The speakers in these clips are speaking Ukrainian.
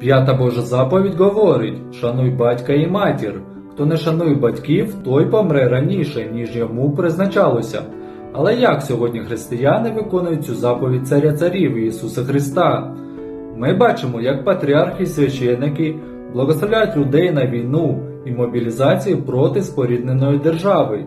П'ята Божа заповідь говорить: шануй батька і матір. Хто не шанує батьків, той помре раніше, ніж йому призначалося. Але як сьогодні християни виконують цю заповідь царя царів Ісуса Христа? Ми бачимо, як патріархи і священники благословляють людей на війну і мобілізацію проти спорідненої держави.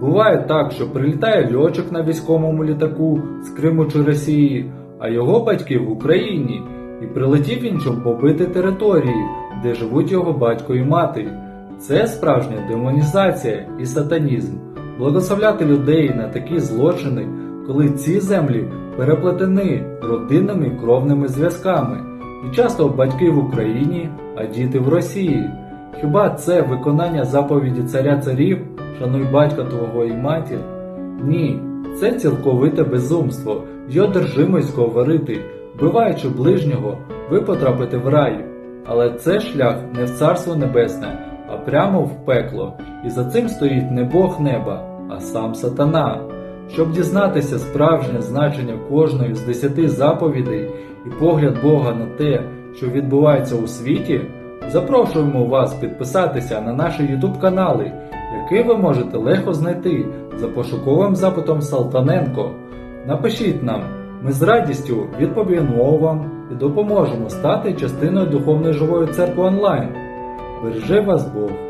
Буває так, що прилітає льотчик на військовому літаку з Криму чи Росії, а його батьки в Україні, і прилетів він, щоб побити території, де живуть його батько і мати. Це справжня демонізація і сатанізм. Благословляти людей на такі злочини, коли ці землі переплетені родинними кровними зв'язками, і часто батьки в Україні, а діти в Росії. Хіба це виконання заповіді царя царів, шануй батька твого і матір? Ні, це цілковите безумство й одержимость говорити, вбиваючи ближнього, ви потрапите в рай. Але це шлях не в царство небесне, а прямо в пекло, і за цим стоїть не Бог неба, а сам сатана. Щоб дізнатися справжнє значення кожної з десяти заповідей і погляд Бога на те, що відбувається у світі, запрошуємо вас підписатися на наші YouTube канали, які ви можете легко знайти за пошуковим запитом Салтаненко. Напишіть нам, ми з радістю відповімо вам і допоможемо стати частиною Духовної живої церкви онлайн. Бережи вас Бог!